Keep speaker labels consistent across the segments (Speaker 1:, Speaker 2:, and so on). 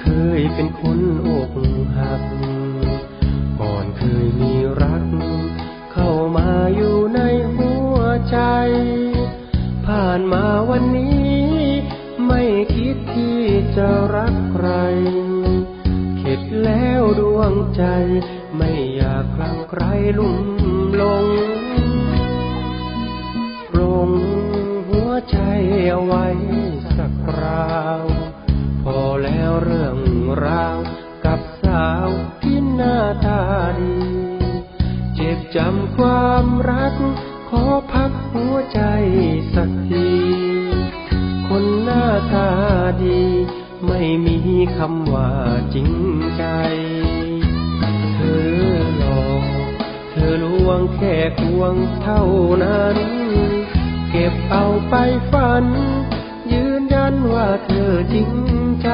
Speaker 1: เคยเป็นคนอกหัก ก่อนเคยมีรัก เข้ามาอยู่ในหัวใจ ผ่านมาวันนี้ ไม่คิดที่จะรักใคร เข็ดแล้วดวงใจ ไม่อยากคลั่งใครลุ่มหลงปรงหัวใจเอาไว้ ตาดี เจ็บจำความรัก ขอพักหัวใจสักที คนหน้าตาดี ไม่มีคำว่าจริงใจ เธอหลอก เธอลวงแค่ควงเท่านั้น เก็บเอาไปฝัน ยืนยันว่าเธอจริงใจ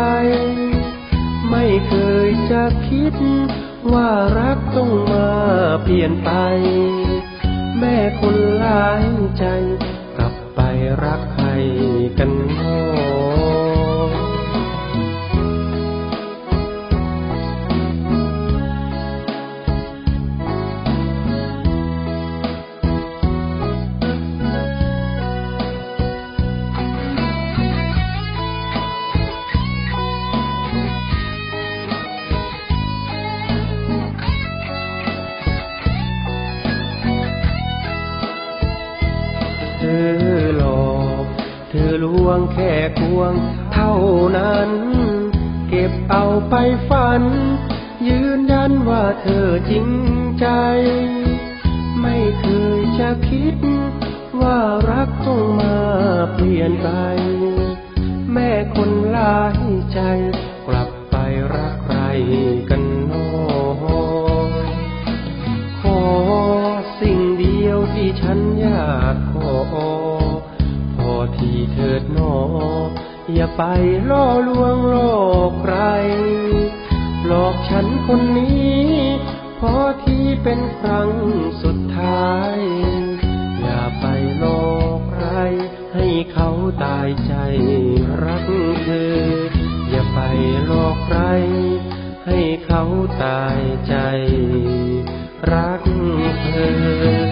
Speaker 1: ไม่เคยจะคิด ว่ารักต้องมาเปลี่ยนไป แม่คนหลายใจ กลับไปรักใครกันนอ งแค่ควง เท่านั้น เก็บเอาไปฝัน ยืนยันว่าเธอจริงใจ ไม่เคยจะคิด ว่ารักต้องมาเปลี่ยนไป แม่คนลายใจ อย่าไปล่อลวงหลอกใคร หลอกฉันคนนี้พอที่เป็นครั้งสุดท้าย อย่าไปหลอกใคร ให้เขาตายใจรักเธอ อย่าไปหลอกใคร ให้เขาตายใจรักเธอ